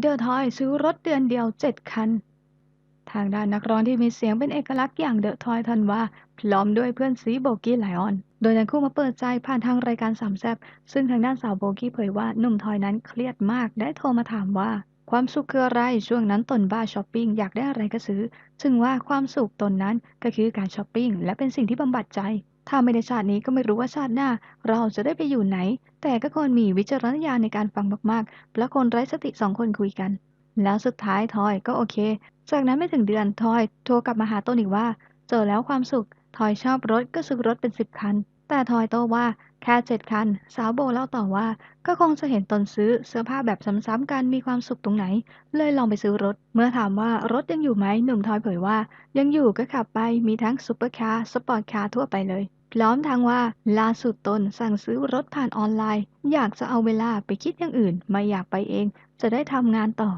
เดอะทอยซื้อรถเดือนเดียว7คัน ทางด้านนักร้องที่มีเสียงเป็นเอกลักษณ์อย่างเดอะทอยทันว่าพร้อมด้วยเพื่อนซีโบกี้ไลออน โดยทั้งคู่มาเปิดใจผ่านทางรายการสามแซบซึ่งทางด้านสาวโบกี้เผยว่าหนุ่มทอยนั้นเครียดมากได้โทรมาถามว่า ความสุขคืออะไรช่วงนั้นตนบ้าช้อปปิ้งอยากได้อะไรก็ซื้อ ซึ่งว่าความสุขตนนั้นก็คือการช้อปปิ้งและเป็นสิ่งที่บำบัดใจ ถ้าไม่ได้ชาตินี้ก็ไม่รู้ว่าชาติหน้า เราจะได้ไปอยู่ไหน แต่ก็ควรมีวิจารณญาณในการฟังมากๆ และคนไร้สติสองคนคุยกัน แล้วสุดท้ายทอยก็โอเค จากนั้นไม่ถึงเดือนทอยโทรกลับมาหาต้นอีกว่า เจอแล้วความสุขทอยชอบรถก็ซื้อรถเป็นสิบคัน แต่ทอยโต้ว่าแค่เจ็ดคัน สาวโบเล่าต่อว่า ก็คงจะเห็นตนซื้อเสื้อผ้าแบบซ้ำๆกันมีความสุขตรงไหน เลยลองไปซื้อรถ เมื่อถามว่ารถยังอยู่ไหมหนุ่มทอยเผยว่า ยังอยู่ก็ขับไปมีทั้งซุปเปอร์คาร์สปอร์ตคาร์ทั่วไปเลยพร้อมทางว่าล่าสุดตนสั่งซื้อรถผ่านออนไลน์ อยากจะเอาเวลาไปคิดอย่างอื่น ไม่อยากไปเอง จะได้ทำงานต่อ